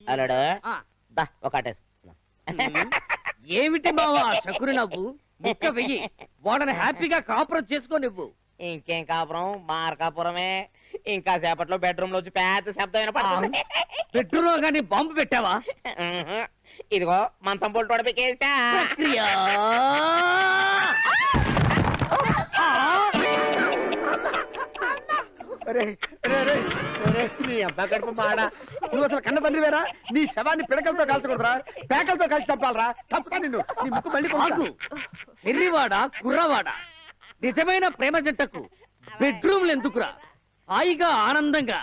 అలడు ఏమిటి బావా శకుని నవ్వు? ముక్క వెయ్యి. వాళ్ళని హ్యాపీగా కాపురం చేసుకో నువ్వు ఇంకేం కాపురం? మార్కాపురమే. ఇంకా సేపట్లో బెడ్రూమ్లో వచ్చి పెద్ద శబ్దం వినపడుతుంది. బెడ్రూమ్లో గానీ బాంబు పెట్టావా. ఇదిగో మంచం పొల్లు తొడపికేసా నీ అబ్బా గడుపు మాడ. నువ్వు అసలు కన్న తండ్రి వేరా? నీ శవాన్ని పిడకలతో కాల్చకూడదురా. పేకలతో కలిసి చంపాలరా? చంపుతా నిన్ను. నీ ముక్కు మళ్ళీ ఆగు. ఎర్రివాడ కుర్రవాడ? నిజమైన ప్రేమ జంటకు బెడ్రూమ్లు ఎందుకురా? హాయిగా ఆనందంగా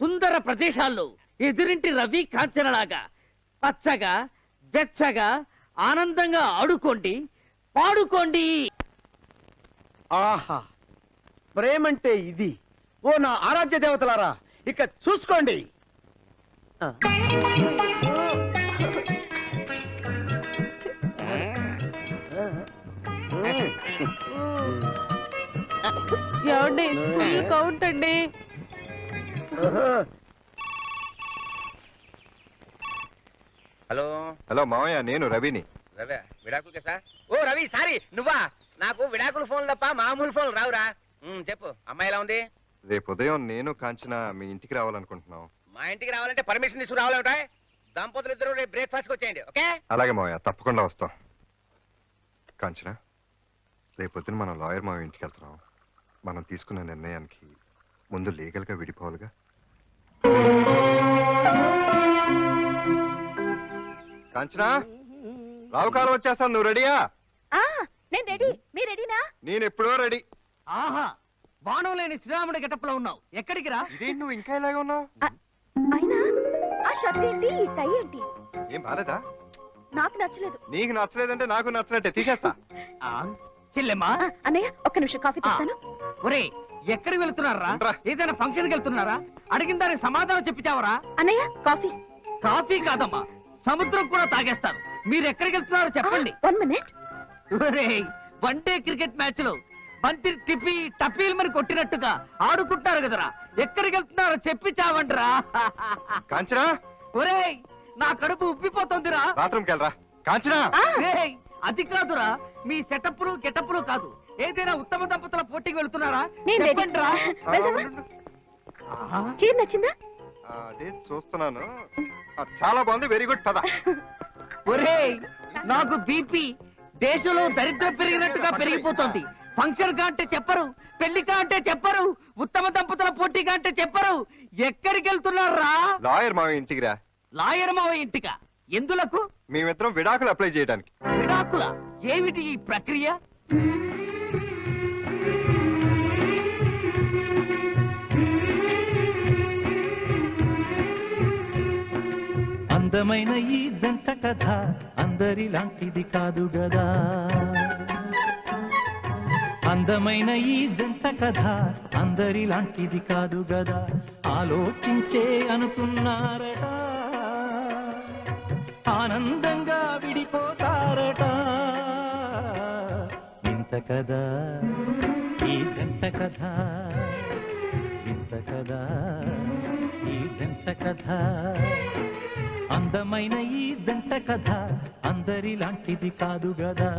సుందర ప్రదేశాల్లో ఎదురింటి రవి కాంచనలాగా పచ్చగా వెచ్చగా ఆనందంగా ఆడుకోండి పాడుకోండి. ఆహా. ప్రేమంటే ఇది. ఓ నా ఆరాధ్య దేవతలారా ఇక చూసుకోండి. ఏమండి ఫుల్ కౌంట్ అండి. హలో. హలో మావయ్య నేను రవిని. రవి విడాకులు సార్ ఓ రవి సారీ నువ్వా? నాకు విడాకుల ఫోన్ తప్ప మామూలు ఫోన్ రావురా. ఉమ్, చెప్పు అమ్మాయి ఎలా ఉంది? రేపు ఉదయం నేను కాంచన మీ ఇంటికి రావాలనుకుంటున్నాం. మా ఇంటికి రావాలంటే పర్మిషన్ తీసుకు రావాలంటే దంపతులు ఇద్దరు రేపు బ్రేక్ఫాస్ట్ వచ్చేయండి ఓకే? అలాగే మావయ్య తప్పకుండా వస్తాం. కాంచన రేపు పొద్దున మనం లాయర్ మావయ్య ఇంటికి వెళ్తున్నాం. మనం తీసుకున్న నిర్ణయానికి ముందు లీగల్గా విడిపోవాలిగా. కాంచనా రావు కాలం వచ్చేస్తాను నువ్వు రెడీయా? నేను రెడీ. మీరు రెడీనా? నేను ఎప్పుడో రెడీ. ఆహా బాణం లేని శ్రీరాముడి గెటప్లో ఉన్నావు. ఎక్కడికి రా? ఇదేంటి నువ్వు ఇంకా ఇలాగే ఉన్నావు? అయినా ఆ షర్ట్ ఏంటి? ఈ టై ఏంటి? ఏం బాలేదా? నాకు నచ్చలేదు. నీకు నచ్చలేదంటే నాకు నచ్చనట్టే. తీసేస్తా. ఆ, చెల్లెమ్మా. ఆ, అన్నయ్య ఒక్క నిమిషం కాఫీ తెస్తాను. ఒరే ఎక్కడికి వెళ్తున్నారా? ఏంట్రా? ఏదైనా ఫంక్షన్కి వెళ్తున్నారా? అడిగిన దానికి సమాధానం చెప్పిచావరా అన్నయ్య కాఫీ. కాఫీ కాదమ్మా సముద్రం కూడా తాగేస్తారు మీరు ఎక్కడికి వెళ్తున్నారో చెప్పండి. One minute. ఒరేయ్ వన్ డే క్రికెట్ మ్యాచ్లో బంతి టిప్పి టపీల్ మరి కొట్టినట్టుగా ఆడుకుంటారు కదరా. ఎక్కడికి వెళ్తున్నారో చెప్పి చావండ్రా. కాంచనా? ఒరేయ్ నా కడుపు ఉబ్బిపోతుందిరా. బాత్రూమ్కి వెళ్ళరా. కాంచనా? అది కాదురా. మీ సెటప్లు గెటప్లు కాదు. ఏదైనా ఉత్తమ దంపతుల పోటీకి వెళ్తున్నారా? నేను రెడీ చెప్పండిరా. వెళ్దామా? ఆహా, చీర నచ్చిందా? ఆ, అదే చూస్తున్నాను. ఆ, చాలా బాగుంది. వెరీ గుడ్ పద. ఒరేయ్ నాకు బీపీ దేశంలో దరిద్రం పెరిగినట్టుగా పెరిగిపోతుంది. ఫంక్షన్ కా అంటే చెప్పరు పెళ్ళి కా అంటే చెప్పరు ఉత్తమ దంపతుల పోటీ కా అంటే చెప్పరు. ఎక్కడికి వెళ్తున్నారా లాయర్ మావి ఇంటికి రా. లాయర్ మావ ఇంటిక? ఎందులకు? మేమిద్దరం విడాకులు అప్లై చేయడానికి. విడాకుల? ఏమిటి ఈ ప్రక్రియ? అందమైన ఈ జంట కథ అందరిలాంటిది కాదు గదా. అందమైన ఈ జంట కథ అందరిలాంటిది కాదు గదా. ఆలోచించే అనుకున్నారట. ఆనందంగా విడిపోతారట. ఇంత కదా ఈ జంట కథ ఇంత కదా ఈ జంట కథ. అందమైన ఈ జంట కథ అందరిలాంటిది కాదు గదా.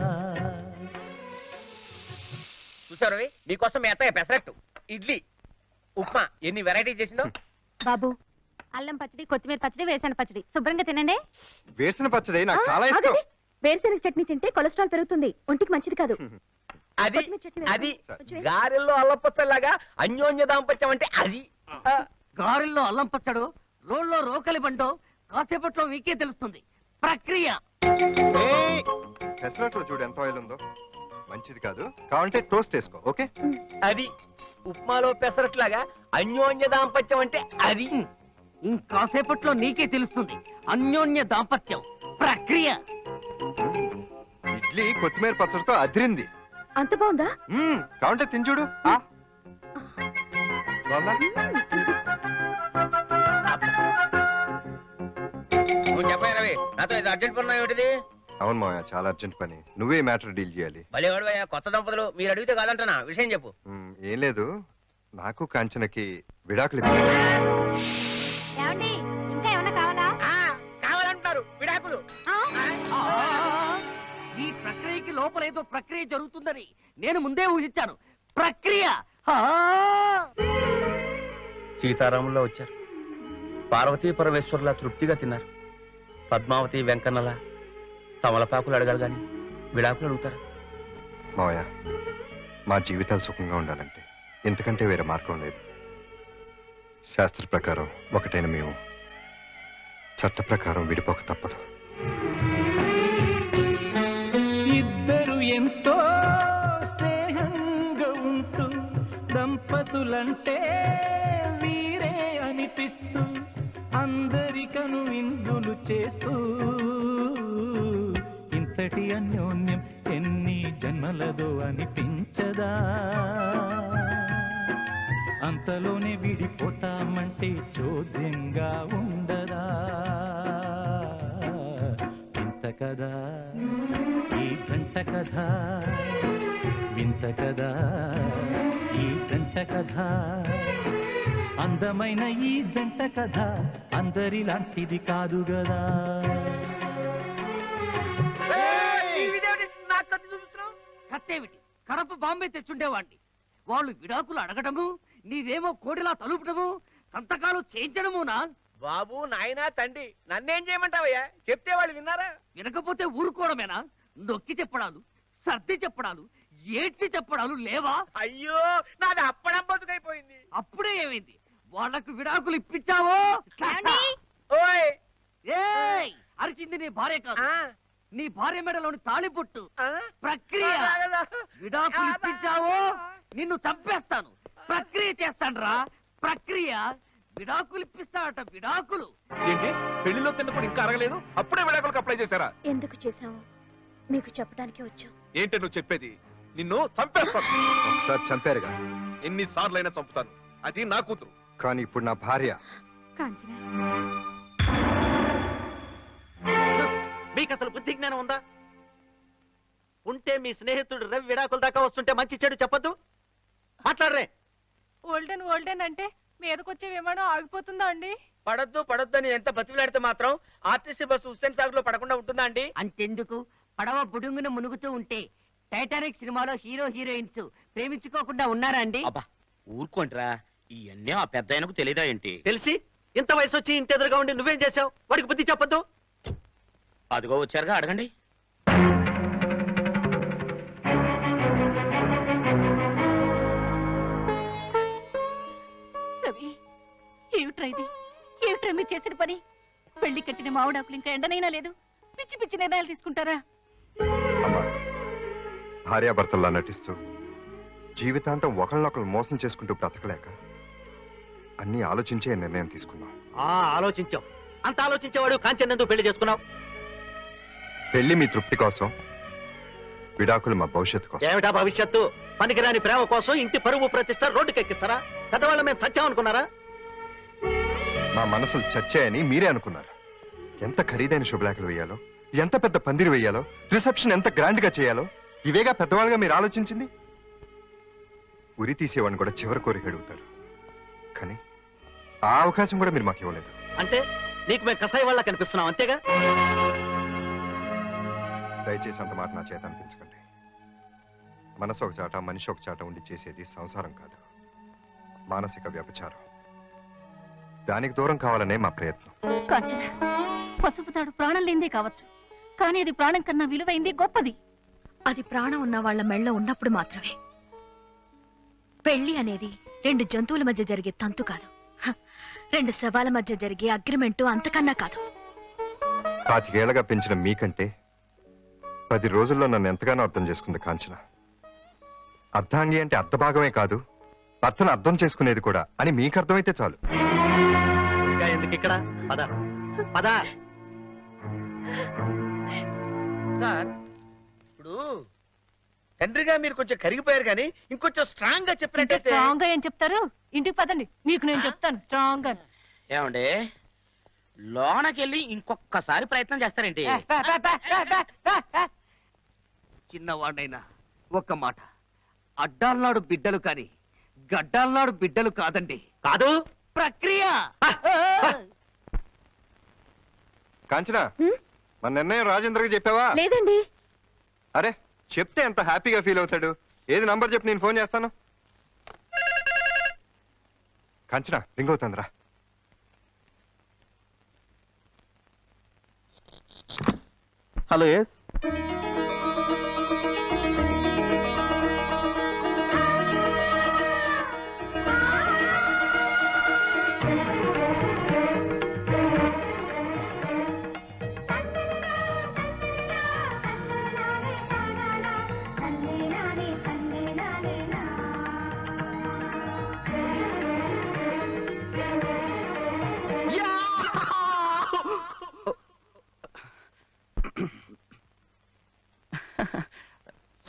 చూసారు నీకోసం మీ అత్తయ్య పెసరట్టు. ఇడ్లీ. ఉప్మా. ఎన్ని వెరైటీ చేసిందో? బాబు అల్లం పచ్చడి కొత్తిమీర పచ్చడి వేరుశెనగ పచ్చడి. శుభ్రంగా తినండి. వేసిన పచ్చడి నాకు చాలా ఇష్టం. వేరుశెనగ చట్నీ తింటే కొలెస్ట్రాల్ పెరుగుతుంది. ఒంటికి మంచిది కాదు. అది కొత్తిమీర చట్నీ అది. గారెల్లో అల్లపచ్చలాగా అన్యోన్య దాంపత్యం అంటే అది. గారెల్లో అల్లం పచ్చడు రోల్లో రోకలి బండో కాసేపట్లో మీకే తెలుస్తుంది. ప్రక్రియ! పెసరట్లో చూడు ఎంత ఆయిల్ ఉందో. మంచిది కాదు. కావాలంటే టోస్ట్ వేసుకో ఓకే? అది ఉప్మాలో పెసరట్లాగా అన్యోన్య దాంపత్యం అంటే అది. ఇంకాసేపట్లో నీకే తెలుస్తుంది. అన్యోన్య దాంపత్యం ప్రక్రియ. ఇడ్లీ కొత్తిమీర పచ్చడితో అదిరింది. అంత బాగుందా? మ్మ్, కావాలంటే తిని చూడు? నువ్వు చెప్పాయి రవి నాతో ఇది అర్జెంట్ పని ఏమిటిది అవును మా చాలా అర్జెంట్ పని. నువ్వే మ్యాటర్ డీల్ చేయాలి. భలేవాడవయ్యా కొత్త దంపతులు మీరు అడిగితే కాదంటనా? విషయం చెప్పు. ఏం లేదు. నాకు కాంచనకి విడాకులు ఈ ప్రక్రియకి లోపల ఏదో ప్రక్రియ జరుగుతుందని నేను ముందే ఊహించాను. ప్రక్రియ! సీతారాముల్లో వచ్చారు. పార్వతీ పరమేశ్వరులా తృప్తిగా తిన్నారు. పద్మావతి వెంకన్నలా తమలపాకులు అడగాలి గాని విడాకులు అడుగుతారు? మావయ్య మా జీవితాలు సుఖంగా ఉండాలంటే ఇంతకంటే వేరే మార్గం లేదు. శాస్త్ర ప్రకారం ఒకటైన మేము చట్ట ప్రకారం విడిపోక తప్పదు. ఇద్దరు ఎంతో స్నేహంగా ఉంటూ దంపతులంటే వీరే అనిపిస్తూ అందరికను ఇందులు చేస్తూ ఇంతటి అన్యోన్యం ఎన్ని జన్మలదో అనిపించదా? అంతలోనే విడిపోతామంటే చోద్యంగా ఉండదా? ఇంత కదా ఈ జంట కథ వింత కదా ఈ జంట కథ. అందమైన ఈ జంట కథ అందరిలాంటిది కాదు గదా? కత్తేమిటి కడప బాంబే తెచ్చుండేవాణ్ణి. వాళ్ళు విడాకులు అడగడము నీవేమో కోడిలా తలుపడము సంతకాలు చేయించడమునా? బాబు నాయనా తండ్రి నన్నేం చేయమంటావయ్యా? చెప్తే వాళ్ళు విన్నారా? వినకపోతే ఊరుకోవడమేనా? నొక్కి చెప్పడాలు సర్ది చెప్పడాలు ఏడ్చి చెప్పడాలు లేవా? అయ్యో నాది అప్పడం బతుకైపోయింది. అప్పుడే ఏమైంది? వాళ్ళకు విడాకులు ఇప్పించావో? ఓయ్ ఏయ్ అరిచింది నీ భార్య కాదు. ఆ, నీ భార్య మెడలోని తాళిబొట్టు. ఆ, ప్రక్రియ. విడాకులు ఇప్పించావో నిన్ను చంపేస్తాను. ప్రక్రియ చేస్తాన్రా. ప్రక్రియ విడాకులు ఇప్పిస్తాడట విడాకులు. ఏంటి? పెళ్ళిలో తిన్నప్పుడు ఇంకా అరగలేదు? అప్పుడే విడాకులకు అప్లై చేశారా? ఎందుకు చేశాము మీకు చెప్పడానికి వచ్చాం ఏంటి నువ్వు చెప్పేది? నిన్ను చంపేస్తాను. ఒకసారి చంపారుగా. ఎన్నిసార్లైనా చంపుతాను. అది నా కూతురు. కానీ ఇప్పుడు నా భార్య. కాంచన. మీకు అసలు బుద్ధి జ్ఞానం ఉందా? ఉంటే మీ స్నేహితుడు రవి విడాకుల దాకా వస్తుంటే మంచి చెడు చెప్పొద్దు. మాట్లాడరే. ఓల్డెన్ ఓల్డెన్ అంటే మీదకొచ్చే విమానం ఆగిపోతుందా అండి? పడద్దు పడద్దు అని ఎంత బతికిలాడితే మాత్రం ఆర్టీసీ బస్సు హుస్సేన్ సాగర్లో పడకుండా ఉంటుందా అండి? అంతెందుకు? పడవ బుడుంగున మునుగుతూ ఉంటే టైటానిక్ సినిమాలో హీరో హీరోయిన్స్ ప్రేమించుకోకుండా ఉన్నారా అండి? అబ్బా ఊరుకోండిరా. ఇవన్నీ ఆ పెద్ద ఆయనకు తెలియదా ఏంటి? తెలిసి? ఇంత వయసు వచ్చి ఇంత ఎదురుగా ఉండి నువ్వేం చేసావు వాడికి బుద్ధి చెప్పొద్దు. అదిగో వచ్చారుగా అడగండి. రవి ఏమిట్రా ఇది? ఏమిట్రా మీరు చేసిన పని? పెళ్ళి కట్టిన మామిడాకులు ఇంకా ఎండనైనా లేదు. పిచ్చి పిచ్చి నిర్ణయాలు తీసుకుంటారా? భార్యాభర్తల్లా నటిస్తూ జీవితాంతం ఒకళ్ళనొకళ్ళు మోసం చేసుకుంటూ బ్రతకలేక అన్నీ ఆలోచించే నిర్ణయం తీసుకున్నాం. ఆ ఆలోచించావు అంత ఆలోచించేవాడు కాంచెన్ ఎందుకు పెళ్ళి చేసుకున్నావు పెళ్ళి మీ తృప్తి కోసం విడాకులు మా భవిష్యత్తు కోసం. ఏమిటా భవిష్యత్తు? పనికిరాని ప్రేమ కోసం ఇంటి పరువు ప్రతిష్ట రోడ్డుకెక్కిస్తారా? పెద్దవాళ్ళ మేము చచ్చామనుకున్నారా మా మనసులు చచ్చాయని మీరే అనుకున్నారు. ఎంత ఖరీదైన శుభలేఖలు వేయాలో ఎంత పెద్ద పందిరి వేయాలో రిసెప్షన్ ఎంత గ్రాండ్గా చేయాలో ఇవేగా పెద్దవాళ్ళుగా మీరు ఆలోచించింది? ఉరి తీసేవాడిని కూడా చివరి కోరిక అడుగుతారు. కానీ ఆ అవకాశం కూడా మీరు మాకు ఇవ్వలేదు. అంటే నీకు మేము కసాయి వాళ్ళ కనిపిస్తున్నాం అంతేగా? దయచేసి అంత మాట నా చేత అనిపించకండి. మనసు ఒక చాట మనిషి ఒక చాట ఉండి చేసేది సంసారం కాదు. మానసిక వ్యభిచారం. దానికి దూరం కావాలనే మా ప్రయత్నం. కాంచన పసుపు తాడు ప్రాణం లేనిదే కావచ్చు. కానీ అది ప్రాణం కన్నా విలువైంది గొప్పది. అది ప్రాణం ఉన్న వాళ్ళ మెళ్ళ ఉన్నప్పుడు మాత్రమే. పెళ్ళి అనేది రెండు జంతువుల మధ్య జరిగే తంతు కాదు. హ, రెండు శవాల మధ్య జరిగే అగ్రిమెంటు అంతకన్నా కాదు. పాతికేళ్ళగా పెంచిన మీకంటే పది రోజుల్లో నన్ను ఎంతగానో అర్థం చేసుకుంది కాంచన. అర్ధాంగి అంటే అర్ధభాగమే కాదు భర్తను అర్థం చేసుకునేది కూడా అని మీకు అర్థమైతే చాలు. ఇంకా ఎందుకు ఇక్కడ? పద. పద. సార్ ఇప్పుడు తండ్రిగా మీరు కొంచెం కరిగిపోయారు కానీ ఇంకొంచెం స్ట్రాంగ్గా ఇంత చెప్పినట్టయితే స్ట్రాంగ్గా ఏం చెప్తారు? ఇంటికి పదండి. మీకు నేను చెప్తాను. స్ట్రాంగ్గా. ఏమండి? లోనకెళ్ళి ఇంకొకసారి ప్రయత్నం చేస్తారేంటి? చిన్నవాడైనా ఒక్క మాట. అడ్డాలనాడు బిడ్డలు కాని గడ్డాలనాడు బిడ్డలు కాదండి. కాదు. ప్రక్రియ. కాంచన మన నిర్ణయం రాజేంద్రకి చెప్పావా? లేదండి. అరే చెప్తే ఎంత హ్యాపీగా ఫీల్ అవుతాడు? ఏది నంబర్ చెప్పి నేను ఫోన్ చేస్తాను? కంచనా రింగ్ అవుతుందిరా. హలో ఎస్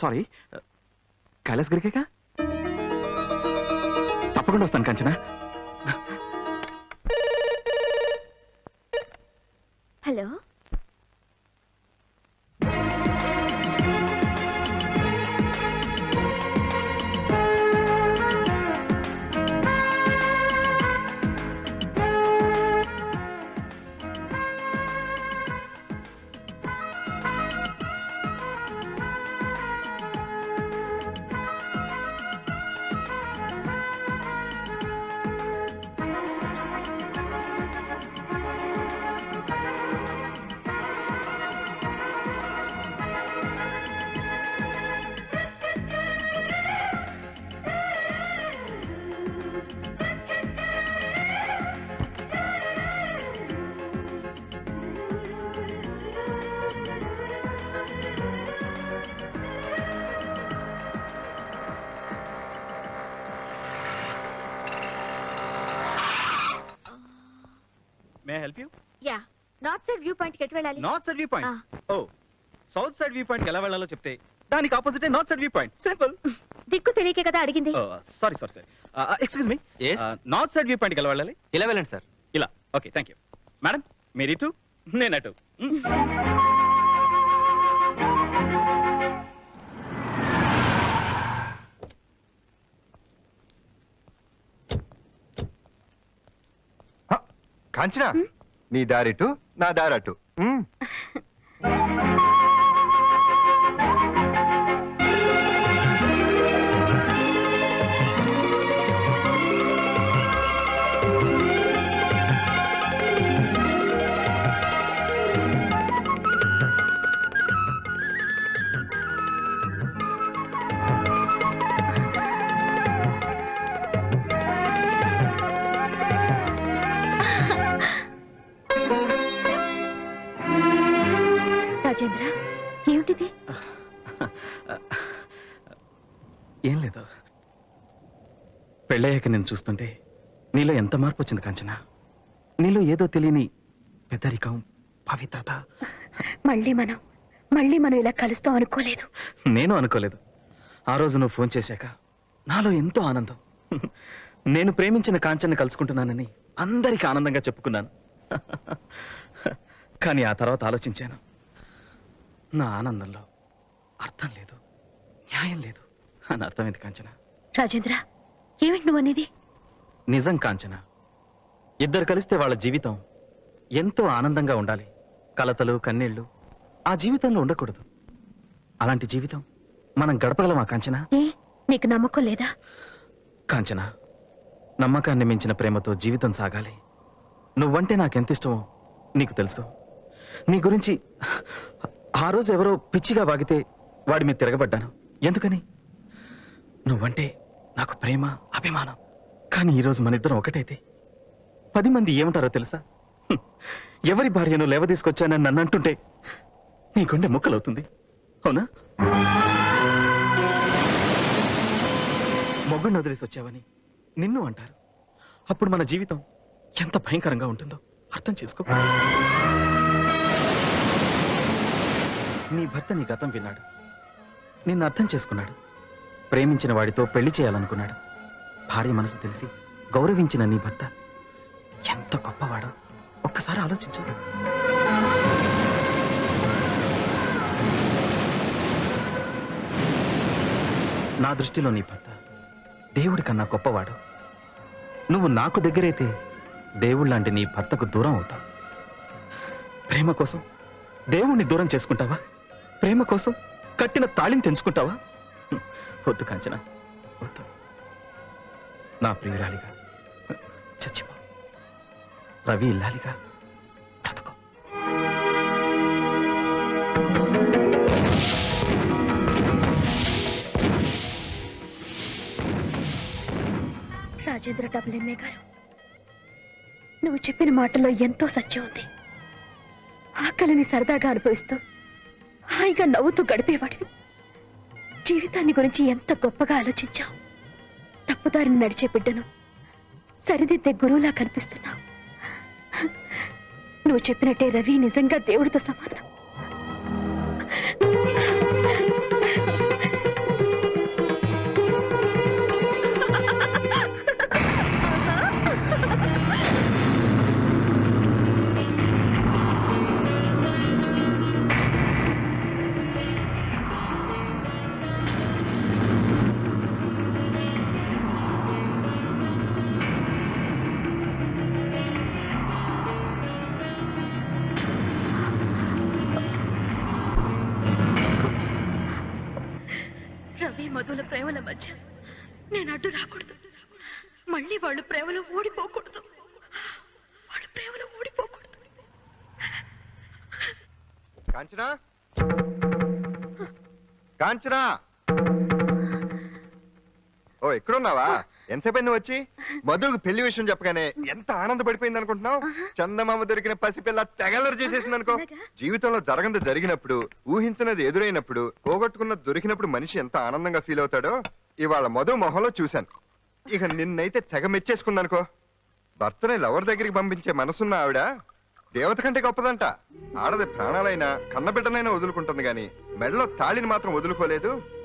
సారీ కైలాస్ గిరికేగా తప్పకుండా వస్తాను Kanchana. Help you ya north side view point ఎటు వెళ్ళాలి north side view point Ah. ఓ. సౌత్ సైడ్ వ్యూ పాయింట్ ఎలా వెళ్ళాలో చెప్తే దానికి opposite north side view point simple దిక్కు తెలియకే కదా అడిగింది? Sorry sorry sorry excuse me north side view point ఎలా వెళ్ళాలి? ఇలా వెళ్ళండి సార్ ఇలా. ఓకే థ్యాంక్ యూ మేడం మీరు ఇటు నేను అటు. కాంచనా నీ దారిటు నా దారటు. ఏం లేదు. పెళ్ళయ్యాక నేను చూస్తుంటే నీలో ఎంత మార్పు వచ్చింది కాంచన? నీలో ఏదో తెలియని పెద్దరికం పవిత్రత. మళ్ళీ మనం మళ్ళీ మనం ఇలా కలుస్తాం అనుకోలేదు. నేను అనుకోలేదు. ఆ రోజు నువ్వు ఫోన్ చేశాక నాలో ఎంతో ఆనందం. నేను ప్రేమించిన కాంచన్ని కలుసుకుంటున్నానని అందరికీ ఆనందంగా చెప్పుకున్నాను. కానీ ఆ తర్వాత ఆలోచించాను. నా ఆనందంలో అర్థం లేదు న్యాయం లేదు. అని అర్థమైంది కాంచన. రాజేంద్ర ఏమిటి నువ్వు అనేది? నిజం కాంచన. ఇద్దరు కలిస్తే వాళ్ళ జీవితం ఎంతో ఆనందంగా ఉండాలి. కలతలు కన్నీళ్ళు ఆ జీవితంలో ఉండకూడదు. అలాంటి జీవితం మనం గడపగలమా కాంచన? ఏ నీకు నమ్మకం లేదా? కాంచన నమ్మకాన్ని మించిన ప్రేమతో జీవితం సాగాలి. నువ్వంటే నాకెంత ఇష్టమో నీకు తెలుసు. నీ గురించి ఆ రోజు ఎవరో పిచ్చిగా వాగితే వాడి మీద తిరగబడ్డాను. ఎందుకని? నువ్వంటే నాకు ప్రేమ అభిమానం. కానీ ఈరోజు మన ఇద్దరం ఒకటైతే. పది మంది ఏమంటారో తెలుసా? ఎవరి భార్యను లేవ తీసుకొచ్చానని నన్ను అంటుంటే నీ గుండె ముక్కలవుతుంది. అవునా? మొగ్గుని వదిలేసి వచ్చావని నిన్ను అంటారు. అప్పుడు మన జీవితం ఎంత భయంకరంగా ఉంటుందో అర్థం చేసుకో. నీ భర్త నీ గతం విన్నాడు. నిన్ను అర్థం చేసుకున్నాడు. ప్రేమించిన వాడితో పెళ్ళి చేయాలనుకున్నాడు. భార్య మనసు తెలిసి గౌరవించిన నీ భర్త ఎంత గొప్పవాడో ఒక్కసారి ఆలోచించు. నా దృష్టిలో నీ భర్త దేవుడి కన్నా గొప్పవాడు. నువ్వు నాకు దగ్గరైతే దేవుళ్ళంటి నీ భర్తకు దూరం అవుతావు. ప్రేమ కోసం దేవుణ్ణి దూరం చేసుకుంటావా? ప్రేమ కోసం కట్టిన తాళిని తెంచుకుంటావా? వద్దు కాంచన. వద్దు. నా ప్రియురాలిగా చచ్చిపో. రవి ఇల్లాలిగా బ్రతుకో. రాజేంద్ర డబుల్ ఎంఏ గారు నువ్వు చెప్పిన మాటల్లో ఎంతో సత్యం ఉంది. ఆకలిని సరదాగా అనుభవిస్తూ హాయిగా నవ్వుతూ గడిపేవాడు. జీవితాన్ని గురించి ఎంత గొప్పగా ఆలోచించావు? తప్పుదారిని నడిచే బిడ్డను సరిదిద్దే గురువులా కనిపిస్తున్నావు. నువ్వు చెప్పినట్టే రవి నిజంగా దేవుడితో సమానం. రవి మధుల ప్రేమల మధ్య నేను అడ్డు రాకూడదు. మళ్ళీ వాళ్ళు ప్రేమలో ఓడిపోకూడదు వాళ్ళు ప్రేమలో ఓడిపోకూడదు కాంచనా? కాంచనా? ఓ ఎక్కడున్నావా? ఎంతసేపు నువ్వు వచ్చి? మధుకు పెళ్ళి విషయం చెప్పగానే ఎంత ఆనందపడిపోయింది అనుకుంటున్నావు? చందమామ దొరికిన పసిపిల్ల తెగలరు చేసేసింది అనుకో జీవితంలో జరగంది జరిగినప్పుడు ఊహించినది ఎదురైనప్పుడు పోగొట్టుకున్నది దొరికినప్పుడు మనిషి ఎంత ఆనందంగా ఫీల్ అవుతాడో ఇవాళ మధు మొహంలో చూశాను. ఇక నిన్నైతే తెగ మెచ్చేసుకుందనుకో. భర్తని లవర్ దగ్గరికి పంపించే మనసున్న ఆవిడ దేవత కంటే గొప్పదంట. ఆడది ప్రాణాలైనా కన్నబిడ్డనైనా వదులుకుంటుంది గాని మెడలో తాళిని మాత్రం వదులుకోలేదు.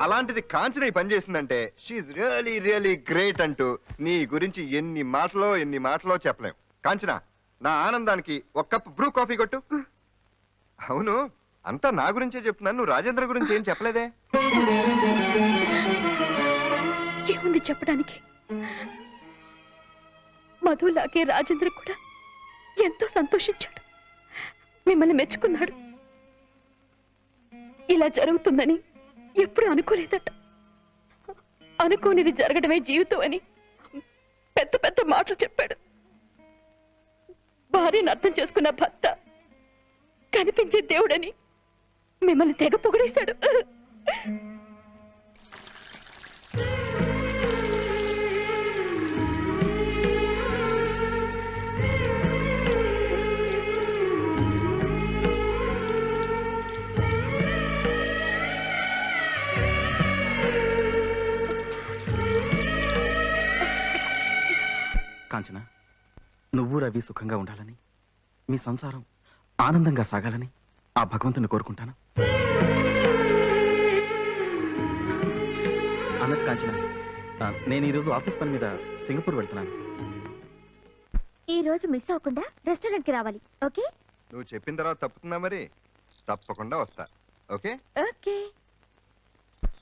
అలాంటిది కాంచన పనిచేసిందంటే పని చేసిందంటే షీఈ్ రియలీ రియలీ గ్రేట్ అంటూ నీ గురించి ఎన్ని మాటలో ఎన్ని మాటలో చెప్పలేం. కాంచన నా ఆనందానికి ఒక కప్ బ్రూ కాఫీ కొట్టు. అవును అంతా నా గురించే చెప్తున్నాను నువ్వు రాజేంద్ర గురించి ఏం చెప్పలేదే? ఏముంది చెప్పడానికి? మధులాగే రాజేంద్ర కూడా ఎంతో సంతోషించాడు. మిమ్మల్ని మెచ్చుకున్నాడు. ఇలా జరుగుతుందని ఎప్పుడు అనుకోలేదట. అనుకోనిది జరగడమే జీవితం అని పెద్ద పెద్ద మాటలు చెప్పాడు. భార్యను అర్థం చేసుకున్న భర్త కనిపించే దేవుడని మిమ్మల్ని తెగ పొగిడేశాడు. నువ్వు రవి సుఖంగా ఉండాలని మీ సంసారం ఆనందంగా సాగాలని ఆ భగవంతుని కోరుకుంటాను? అన్నట్టు కాంచన. ఆ, నేను ఈరోజు ఆఫీస్ పని మీద సింగపూర్ వెళ్తున్నాను. ఈ రోజు మిస్ అవ్వకుండా రెస్టారెంట్కి రావాలి ఓకే? నువ్వు చెప్పిన తర్వాత తప్పుతుందా మరి? తప్పకుండా వస్తా ఓకే? ఓకే.